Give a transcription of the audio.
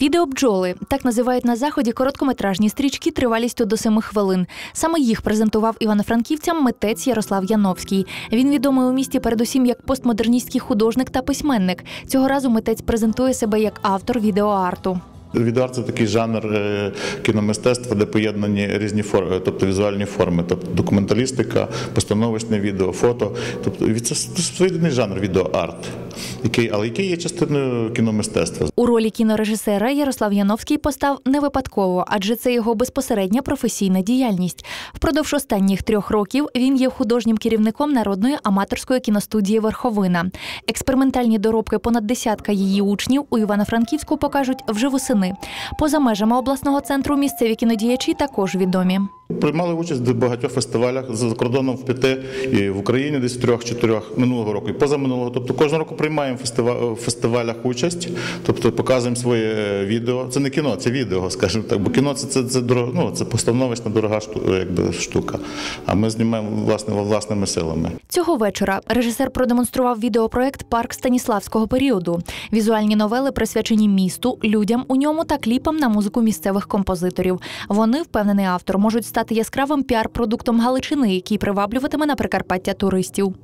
Відео бджоли так називають на заході короткометражні стрічки тривалістю до семи хвилин. Саме їх презентував івано-франківцям митець Ярослав Яновський. Він відомий у місті передусім як постмодерністський художник та письменник. Цього разу митець презентує себе як автор відеоарту. Відеоарт – це такий жанр е, кіномистецтва, де поєднані різні форми, тобто візуальні форми, тобто документалістика, постановочне відео, фото. Тобто це своєрідний жанр відеоарт, який, але який є частиною кіномистецтва. У ролі кінорежисера Ярослав Яновський постав не випадково, адже це його безпосередня професійна діяльність. Впродовж останніх трьох років він є художнім керівником народної аматорської кіностудії Верховина. Експериментальні доробки понад десятка її учнів у Івано-Франківську покажуть вже восени. Поза межами обласного центру місцеві кінодіячі також відомі. Приймали участь в багатьох фестивалях за кордоном в п'яти і в Україні десь в трьох-чотирьох минулого року і позаминулого. Тобто кожного року приймаємо в фестивалях участь, тобто показуємо своє відео. Це не кіно, це відео, скажімо так. Бо кіно це це, це ну, це постановочна дорога якби, штука. А ми знімаємо власне власними силами. Цього вечора режисер продемонстрував відеопроект Парк Станіславського періоду. Візуальні новели присвячені місту, людям у ньому та кліпам на музику місцевих композиторів. Вони, впевнений автор, можуть стати яскравим піар-продуктом Галичини, який приваблюватиме на Прикарпаття туристів.